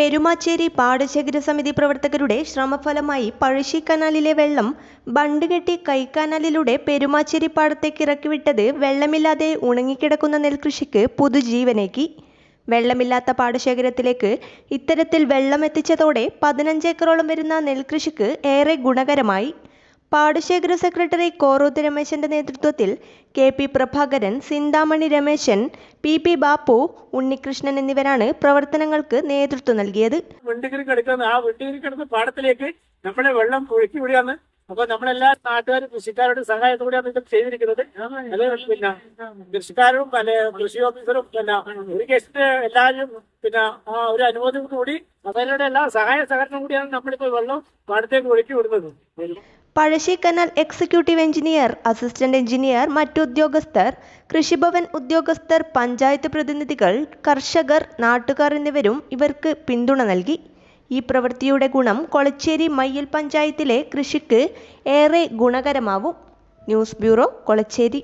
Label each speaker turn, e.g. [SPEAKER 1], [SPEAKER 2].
[SPEAKER 1] പെരുമാച്ചേരി പാടശേഖര സമിതി പ്രവർത്തകരുടെ ശ്രമഫലമായി പഴശ്ശി കനാലിലെ വെള്ളം ബണ്ടുകെട്ടി കൈക്കാനാലിലൂടെ പെരുമാച്ചേരി പാടത്തേക്ക് ഇറക്കിവിട്ടത് വെള്ളമില്ലാതെ ഉണങ്ങിക്കിടക്കുന്ന നെൽകൃഷിക്ക് പുതുജീവനേകി. വെള്ളമില്ലാത്ത പാടശേഖരത്തിലേക്ക് ഇത്തരത്തിൽ വെള്ളം എത്തിച്ചതോടെ പതിനഞ്ചേക്കറോളം വരുന്ന നെൽകൃഷിക്ക് ഏറെ ഗുണകരമായി. പാടശേഖര സെക്രട്ടറി കോറൂത്ത് രമേശന്റെ നേതൃത്വത്തിൽ K P Prabhakaran Chintamani Rameshan P P Bappu Unnikrishnan എന്നിവരാണ് പ്രവർത്തനങ്ങൾക്ക് നേതൃത്വം നൽകിയത്.
[SPEAKER 2] വെട്ടിക്കരി കിടക്കുന്ന ആ വെട്ടിക്കരി കിടന്ന പാടത്തിലേക്ക് നമ്മുടെ വെള്ളം ഒഴുക്കി വിടുകയാണ് അപ്പൊ നമ്മളെല്ലാ നാട്ടുകാരും കൃഷിക്കാരുടെ സഹായത്തോടെയാണ് ഇത് ചെയ്തിരിക്കുന്നത്. പിന്നെ കൃഷിക്കാരും അല്ലെ കൃഷി ഓഫീസറും പിന്നെ ഇറിഗേഷന്റെ എല്ലാവരും പിന്നെ ആ ഒരു അനുമതി കൂടി അവരുടെ എല്ലാ സഹായ സഹകരണം കൂടിയാണ് നമ്മളിപ്പോ വെള്ളം പാടത്തേക്ക് ഒഴുക്കി വിടുന്നത്.
[SPEAKER 1] പഴശ്ശിക്കനാൽ എക്സിക്യൂട്ടീവ് എഞ്ചിനീയർ അസിസ്റ്റന്റ് എഞ്ചിനീയർ മറ്റുദ്യോഗസ്ഥർ കൃഷിഭവൻ ഉദ്യോഗസ്ഥർ പഞ്ചായത്ത് പ്രതിനിധികൾ കർഷകർ നാട്ടുകാർ എന്നിവരും ഇവർക്ക് പിന്തുണ നൽകി ഈ പ്രവൃത്തിയുടെ ഗുണം കൊളച്ചേരി മയ്യിൽ പഞ്ചായത്തിലെ കൃഷിക്ക് ഏറെ ഗുണകരമാവും. News bureau Kolachery.